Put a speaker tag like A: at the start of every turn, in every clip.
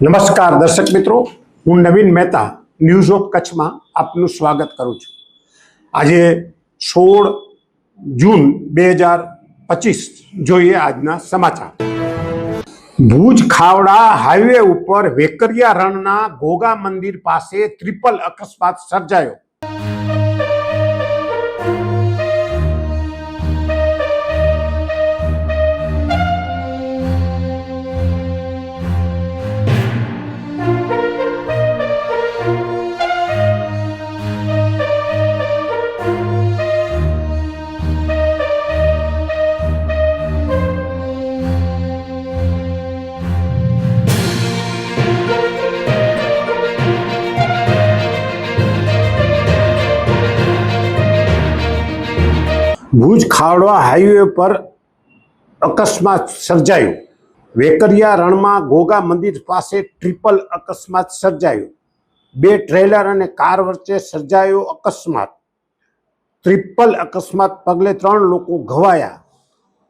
A: નમસ્કાર દર્શક મિત્રો, હું નવીન મહેતા ન્યૂઝ ઓફ કચ્છમાં આપનું સ્વાગત કરું છું. આજે સોળ જૂન બે હજાર પચીસ જોઈએ આજના સમાચાર. ભુજ ખાવડા હાઈવે ઉપર વેકરિયા રણના ગોગા મંદિર પાસે ત્રિપલ અકસ્માત સર્જાયો. ભુજ ખાવડવા હાઈવે પર અકસ્માત સર્જાયો. વેકરિયા રણમાં ગોગા મંદિર પાસે ટ્રિપલ અકસ્માત સર્જાયો. બે ટ્રેલર અને કાર વચ્ચે સર્જાયો અકસ્માત. ટ્રિપલ અકસ્માત પગલે ત્રણ લોકો ઘવાયા.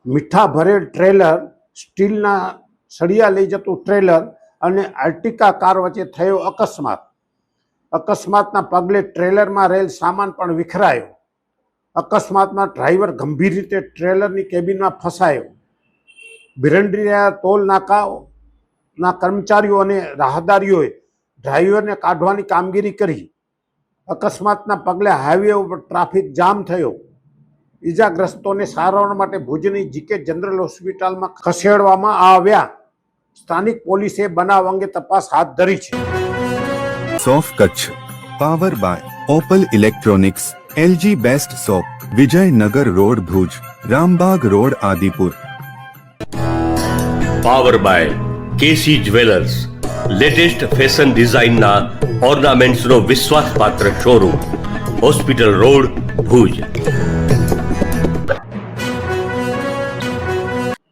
A: મીઠા ભરેલ ટ્રેલર, સ્ટીલના સળિયા લઈ જતું ટ્રેલર અને આર્ટિકા કાર વચ્ચે થયો અકસ્માત. અકસ્માતના પગલે ટ્રેલરમાં રહેલ સામાન પણ વિખરાયો. અકસ્માતમાં ડ્રાઈવર ગંભીર રીતે ટ્રેલરની કેબિનમાં ફસાયો. બિરંડીયા ટોલ નાકાના કર્મચારીઓ અને રાહદારીઓએ ડ્રાઈવરને કાઢવાની કામગીરી કરી. અકસ્માતના પગલે હાઈવે ઉપર ટ્રાફિક જામ થયો. ઈજાગ્રસ્તોને સારવાર માટે ભુજની જીકે જનરલ હોસ્પિટલમાં ખસેડવામાં આવ્યા. સ્થાનિક પોલીસે બનાવ અંગે તપાસ હાથ ધરી છે.
B: સોફ Kutch, power by Opal electronics. LG best shop Vijaynagar road Bhuj Rambag road Adipur
C: power by KC jewellers latest fashion ડિઝાઇનના ઓર્નામેન્ટ્સનો વિશ્વાસપાત્ર શોરૂમ હોસ્પિટલ રોડ ભુજ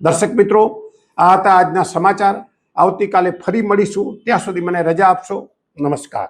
A: દર્શક મિત્રો આ હતા આજના સમાચાર. આવતીકાલે ફરી મળીશું. ત્યાં સુધી મને રજા આપશો. નમસ્કાર.